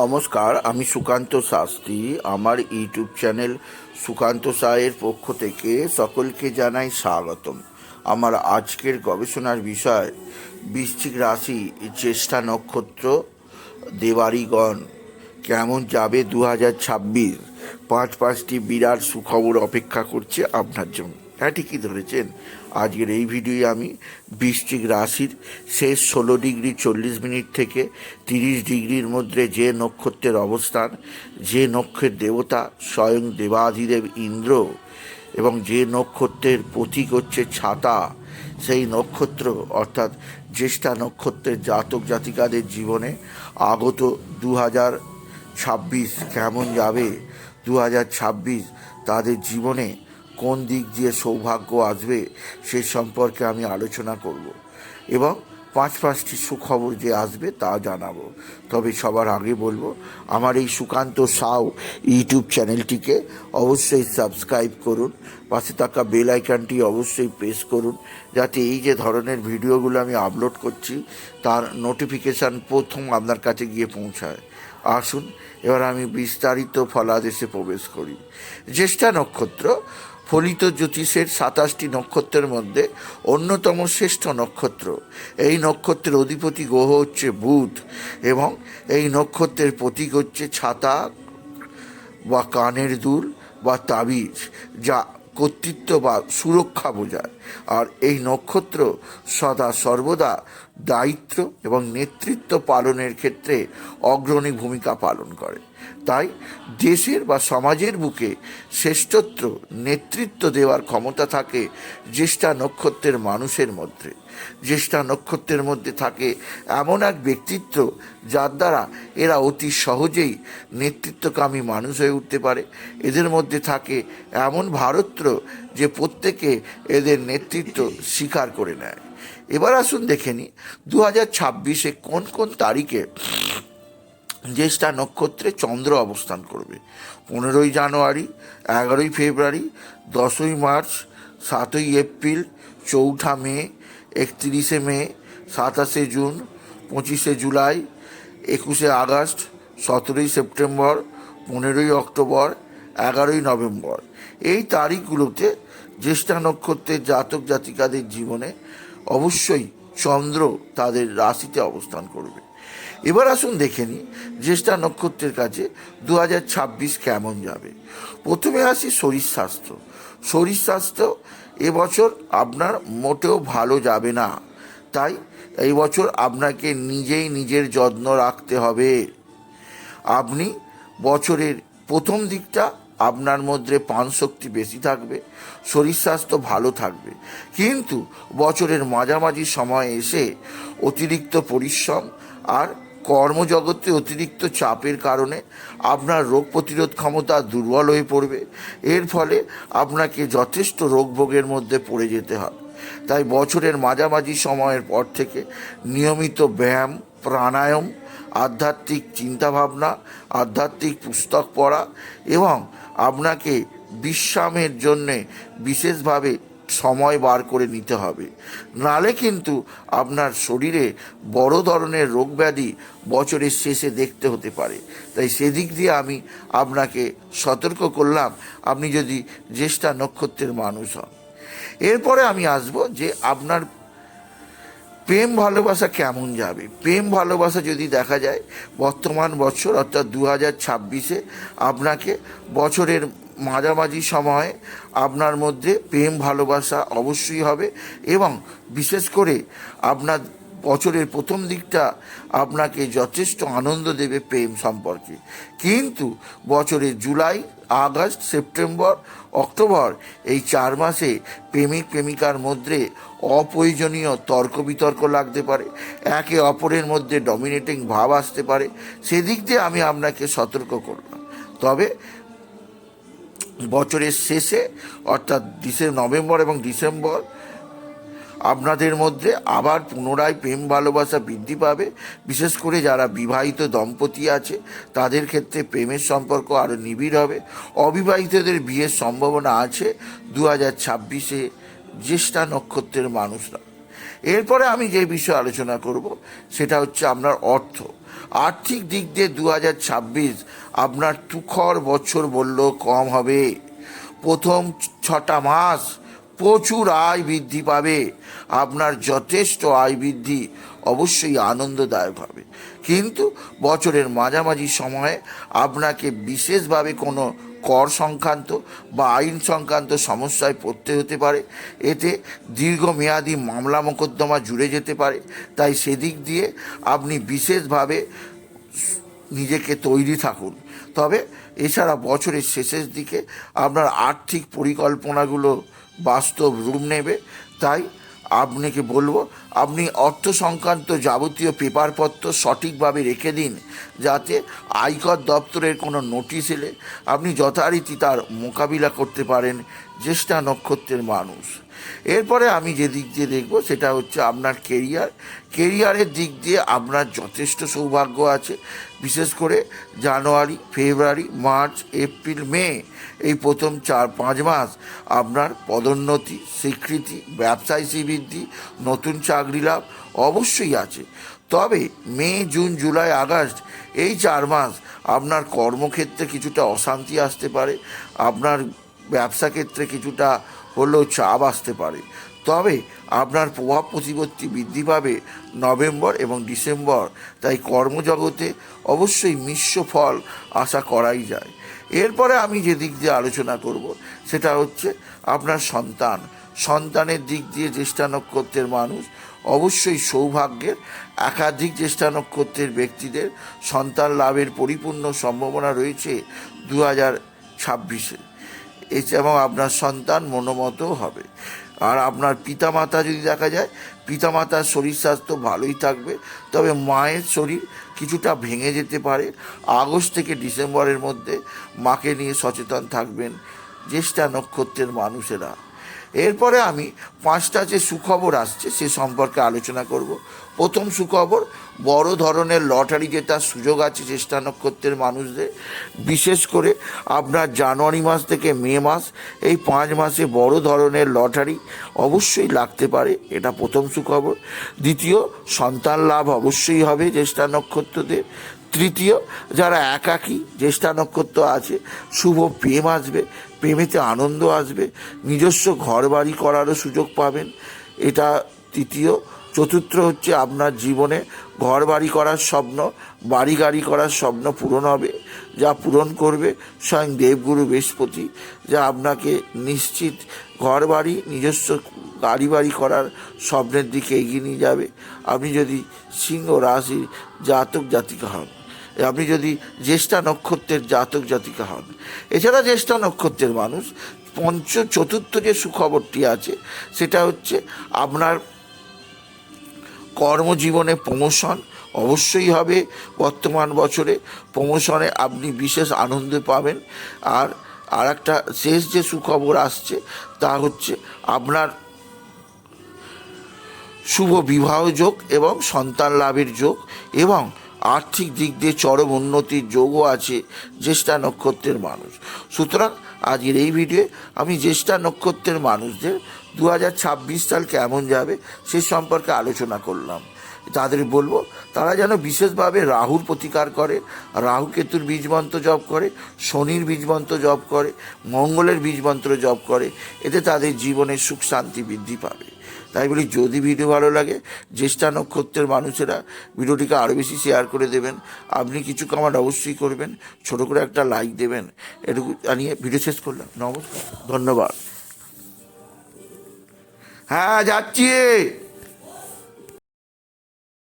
নমস্কার, আমি সুকান্ত শাস্ত্রী। আমার ইউটিউব চ্যানেল সুকান্ত সায়ের পক্ষ থেকে সকলকে জানাই স্বাগতম। আমার আজকের গবেষণার বিষয়, বৃশ্চিক রাশি চেষ্টা নক্ষত্র দেবারিগণ কেমন যাবে দু হাজার ছাব্বিশ? পাঁচ পাঁচটি বিরাট সুখবর অপেক্ষা করছে আপনার জন্য। হ্যাঁ ঠিকই ধরেছেন। আজকের এই ভিডিওয়ে আমি বৃশ্চিক রাশির শেষ ষোলো ডিগ্রি চল্লিশ মিনিট থেকে তিরিশ ডিগ্রির মধ্যে যে নক্ষত্রের অবস্থান, যে নক্ষের দেবতা স্বয়ং দেবাধিদেব ইন্দ্র এবং যে নক্ষত্রের প্রতীক হচ্ছে ছাতা, সেই নক্ষত্র অর্থাৎ জ্যেষ্ঠা নক্ষত্রের জাতক জাতিকাদের জীবনে আগত দু হাজার ছাব্বিশ কেমন যাবে? দু হাজার ছাব্বিশ তাদের জীবনে কোন দিক দিয়ে সৌভাগ্য আসবে সে সম্পর্কে আমি আলোচনা করব এবং পাঁচ পাঁচটি সুখবর যে আসবে তা জানাব। তবে সবার আগে বলব, আমার এই সুকান্ত সাউ ইউটিউব চ্যানেলটিকে অবশ্যই সাবস্ক্রাইব করুন, পাশে থাকা বেল আইকনটি অবশ্যই প্রেস করুন, যাতে এই যে ধরনের ভিডিওগুলো আমি আপলোড করছি, তার নোটিফিকেশান প্রথম আপনার কাছে গিয়ে পৌঁছায়। আসুন, এবার আমি বিস্তারিত ফলাদেশে প্রবেশ করি। জ্যেষ্ঠা নক্ষত্র ফলিত জ্যোতিষের সাতাশটি নক্ষত্রের মধ্যে অন্যতম শ্রেষ্ঠ নক্ষত্র। এই নক্ষত্রের অধিপতি গ্রহ হচ্ছে বুধ এবং এই নক্ষত্রের প্রতীক হচ্ছে ছাতা বা কানের দুল বা তাবিজ যা কর্তৃত্ব বা সুরক্ষা বোঝায়। আর এই নক্ষত্র সদা সর্বদা দায়িত্ব এবং নেতৃত্ব পালনের ক্ষেত্রে অগ্রণী ভূমিকা পালন করে। তাই দেশের বা সমাজের বুকে শ্রেষ্ঠত্ব, নেতৃত্ব দেওয়ার ক্ষমতা থাকে জ্যেষ্ঠা নক্ষত্রের মানুষের মধ্যে। জ্যেষ্ঠা নক্ষত্রের মধ্যে থাকে এমন এক ব্যক্তিত্ব যার দ্বারা এরা অতি সহজেই নেতৃত্বকামী মানুষ হয়ে উঠতে পারে। এদের মধ্যে থাকে এমন ভারত্র যে প্রত্যেকে এদের নেতৃত্ব স্বীকার করে নেয়। এবার আসুন দেখে নিই দু হাজার ছাব্বিশে কোন কোন তারিখে জ্যেষ্ঠা নক্ষত্রে চন্দ্র অবস্থান করবে। পনেরোই জানুয়ারি, এগারোই ফেব্রুয়ারি, দশই মার্চ, সাতই এপ্রিল, চৌঠা মে, একত্রিশে মে, সাতাশে জুন, পঁচিশে জুলাই, একুশে আগস্ট, সতেরোই সেপ্টেম্বর, পনেরোই অক্টোবর, এগারোই নভেম্বর। এই তারিখগুলোতে জ্যেষ্ঠা নক্ষত্রের জাতক জাতিকাদের জীবনে অবশ্যই চন্দ্র তাদের রাশিতে অবস্থান করবে। এবার আসুন দেখে নিই জ্যেষ্ঠা নক্ষত্রের কাছে দু হাজার ছাব্বিশ কেমন যাবে। প্রথমে আসি শরীর স্বাস্থ্য। শরীর স্বাস্থ্য এবছর আপনার মোটেও ভালো যাবে না। তাই এই বছর আপনাকে নিজেই নিজের যত্ন রাখতে হবে। আপনি বছরের প্রথম দিকটা আপনার মধ্যে পান শক্তি বেশি থাকবে, শরীর স্বাস্থ্য ভালো থাকবে। কিন্তু বছরের মাঝামাঝি সময় এসে অতিরিক্ত পরিশ্রম আর কর্মজগতে অতিরিক্ত চাপের কারণে আপনার রোগ প্রতিরোধ ক্ষমতা দুর্বল হয়ে পড়বে। এর ফলে আপনাকে যথেষ্ট রোগভোগের মধ্যে পড়ে যেতে হবে তাই বছরের মাঝামাঝি সময়ের পর থেকে নিয়মিত ব্যায়াম, প্রাণায়াম, আধ্যাত্মিক চিন্তাভাবনা, আধ্যাত্মিক পুস্তক পড়া এবং আপনাকে বিশ্রামের জন্যে বিশেষভাবে সময় বার করে নিতে হবে। নালে কিন্তু আপনার শরীরে বড় ধরনের রোগ ব্যাধি বছরের শেষে দেখতে হতে পারে। তাই সেদিক দিয়ে আমি আপনাকে সতর্ক করলাম, আপনি যদি জ্যেষ্ঠা নক্ষত্রের মানুষ হন। এরপরে আমি আসব যে আপনার প্রেম ভালোবাসা কেমন যাবে। প্রেম ভালোবাসা যদি দেখা যায়, বর্তমান বছর অর্থাৎ দু হাজার ছাব্বিশে আপনাকে বছরের মাঝামাঝি সময়ে আপনার মধ্যে প্রেম, ভালোবাসা অবশ্যই হবে এবং বিশেষ করে আপনার বছরের প্রথম দিকটা আপনাকে যথেষ্ট আনন্দ দেবে প্রেম সম্পর্কে। কিন্তু বছরের জুলাই, আগস্ট, সেপ্টেম্বর, অক্টোবর এই চার মাসে প্রেমিক, প্রেমিকার মধ্যে অপ্রয়োজনীয় তর্ক বিতর্ক লাগতে পারে, একে অপরের মধ্যে ডমিনেটিং ভাব আসতে পারে। সেদিক দিয়ে আমি আপনাকে সতর্ক করলাম তবে বছরের শেষে, অর্থাৎ ডিসেম্বর নভেম্বর এবং ডিসেম্বর, আপনাদের মধ্যে আবার পুনরায় প্রেম ভালোবাসা বৃদ্ধি পাবে। বিশেষ করে যারা বিবাহিত দম্পতি আছে, তাদের ক্ষেত্রে প্রেমের সম্পর্ক আরও নিবিড় হবে। অবিবাহিতদের বিয়ের সম্ভাবনা আছে। দু হাজার ছাব্বিশে জ্যেষ্ঠা নক্ষত্রের মানুষরা। এরপরে আমি যে বিষয়ে আলোচনা করব, সেটা হচ্ছে আপনার অর্থ। আর্থিক দিক দিয়ে দু হাজার ছাব্বিশ আপনার তুখর বছর বললেও কম হবে। প্রথম ছটা মাস প্রচুর আয় বৃদ্ধি পাবে। আপনার যথেষ্ট আয় বৃদ্ধি অবশ্যই আনন্দদায়ক হবে। কিন্তু বছরের মাঝামাঝি সময়ে আপনাকে বিশেষভাবে কোনো কর সংক্রান্ত বা আইন সংক্রান্ত সমস্যায় পড়তে হতে পারে। এতে দীর্ঘমেয়াদী মামলা মোকদ্দমা জুড়ে যেতে পারে। তাই সেদিক দিয়ে আপনি বিশেষভাবে নিজেকে তৈরি থাকুন। তবে এছাড়া বছরের শেষের দিকে আপনার আর্থিক পরিকল্পনাগুলো বাস্তব রূপ নেবে। তাই আপনাকে বলব আপনি অর্থ সংক্রান্ত যাবতীয় পেপারপত্র সঠিকভাবে রেখে দিন, যাতে আয়কর দপ্তরের কোনো নোটিশ এলে আপনি যথারীতি তার মোকাবিলা করতে পারেন জ্যেষ্ঠা নক্ষত্রের মানুষ। এরপরে আমি যে দিক দিয়ে দেখব, সেটা হচ্ছে আপনার কেরিয়ার। কেরিয়ারের দিক দিয়ে আপনার যথেষ্ট সৌভাগ্য আছে, বিশেষ করে জানুয়ারি, ফেব্রুয়ারি, মার্চ, এপ্রিল, মে, এই প্রথম চার, পাঁচ মাস আপনার পদোন্নতি, স্বীকৃতি, ব্যবসায় বৃদ্ধি নতুন চাকরি লাভ অবশ্যই আছে। তবে মে, জুন, জুলাই, আগস্ট এই চার মাস আপনার কর্মক্ষেত্রে কিছুটা অশান্তি আসতে পারে, আপনার ব্যবসা ক্ষেত্রে কিছুটা হলেও চাপ আসতে পারে। তবে আপনার প্রভাব প্রতিপত্তি বৃদ্ধি পাবে নভেম্বর এবং ডিসেম্বর, তাই কর্মজগতে অবশ্যই মিশ্র ফল আশা করাই যায়। এরপরে আমি যে দিক দিয়ে আলোচনা করব, সেটা হচ্ছে আপনার সন্তান। সন্তানের দিক দিয়ে জ্যেষ্ঠা নক্ষত্রের মানুষ, অবশ্যই সৌভাগ্যের, একাধিক জ্যেষ্ঠা নক্ষত্রের ব্যক্তিদের সন্তান লাভের পরিপূর্ণ সম্ভাবনা রয়েছে দু হাজার ছাব্বিশে এবং আপনার সন্তান মনোমতও হবে। আর আপনার পিতামাতা যদি দেখা যায়, পিতামাতার শরীর স্বাস্থ্য ভালোই থাকবে, তবে মায়ের শরীর কিছুটা ভেঙে যেতে পারে। আগস্ট থেকে ডিসেম্বরের মধ্যে মাকে নিয়ে সচেতন থাকবেন জ্যেষ্ঠা নক্ষত্রের মানুষেরা। এরপরে আমি পাঁচটা যে সুখবর আসছে সে সম্পর্কে আলোচনা করব। প্রথম সুখবর, বড় ধরনের লটারি জেতার সুযোগ আছে চেষ্টা নক্ষত্রের মানুষদের। বিশেষ করে আপনার জানুয়ারি মাস থেকে মে মাস, এই পাঁচ মাসে বড় ধরনের লটারি অবশ্যই লাগতে পারে, এটা প্রথম সুখবর। দ্বিতীয়, সন্তান লাভ অবশ্যই হবে জ্যেষ্ঠা নক্ষত্রদের তৃতীয়, যারা একাকী জ্যেষ্ঠা নক্ষত্র আছে, শুভ প্রেম আসবে, প্রেমেতে আনন্দ আসবে, নিজস্ব ঘর বাড়ি করারও সুযোগ পাবেন। এটা তৃতীয় চতুর্থ হচ্ছে আপনার জীবনে ঘর বাড়ি করার স্বপ্ন বাড়ি গাড়ি করার স্বপ্ন পূরণ হবে, যা পূরণ করবে স্বয়ং দেবগুরু বৃহস্পতি, যা আপনাকে নিশ্চিত ঘর বাড়ি নিজস্ব গাড়ি বাড়ি করার স্বপ্নের দিকে এগিয়ে নিয়ে যাবে। আপনি যদি সিংহ রাশির জাতক জাতিকা হন, আপনি যদি জ্যেষ্ঠা নক্ষত্রের জাতক জাতিকা হন, এছাড়া জ্যেষ্ঠা নক্ষত্রের মানুষ পঞ্চ চতুর্থ যে সুখবরটি আছে, সেটা হচ্ছে আপনার কর্মজীবনে প্রমোশন অবশ্যই হবে। বর্তমান বছরে প্রমোশনে আপনি বিশেষ আনন্দ পাবেন। আর আর একটা শেষ যে সুখবর আসছে তা হচ্ছে আপনার শুভ বিবাহ যোগ এবং সন্তান লাভের যোগ এবং আর্থিক দিক দিয়ে চরম উন্নতির যোগও আছে জ্যেষ্ঠা নক্ষত্রের মানুষ। সুতরাং আজকের এই ভিডিওয়ে আমি জ্যেষ্ঠা নক্ষত্রের মানুষদের দু হাজার ছাব্বিশ সাল কেমন যাবে সে সম্পর্কে আলোচনা করলাম। তাদের বলব, তারা যেন বিশেষভাবে রাহুর প্রতিকার করে, রাহু কেতুর বীজমন্ত্র জপ করে, শনির বীজমন্ত্র জপ করে, মঙ্গলের বীজমন্ত্র জপ করে, এতে তাদের জীবনে সুখ শান্তি বৃদ্ধি পাবে। তাই বলি যদি ভিডিও ভালো লাগে জ্যেষ্ঠা নক্ষত্রের মানুষেরা ভিডিওটিকে আরও বেশি শেয়ার করে দেবেন। আপনি কিছু কমেন্ট অবশ্যই করবেন, ছোটো করে একটা লাইক দেবেন। এটুকু জানিয়ে ভিডিও শেষ করলাম। নমস্কার। ধন্যবাদ। হ্যাঁ যাচ্ছি।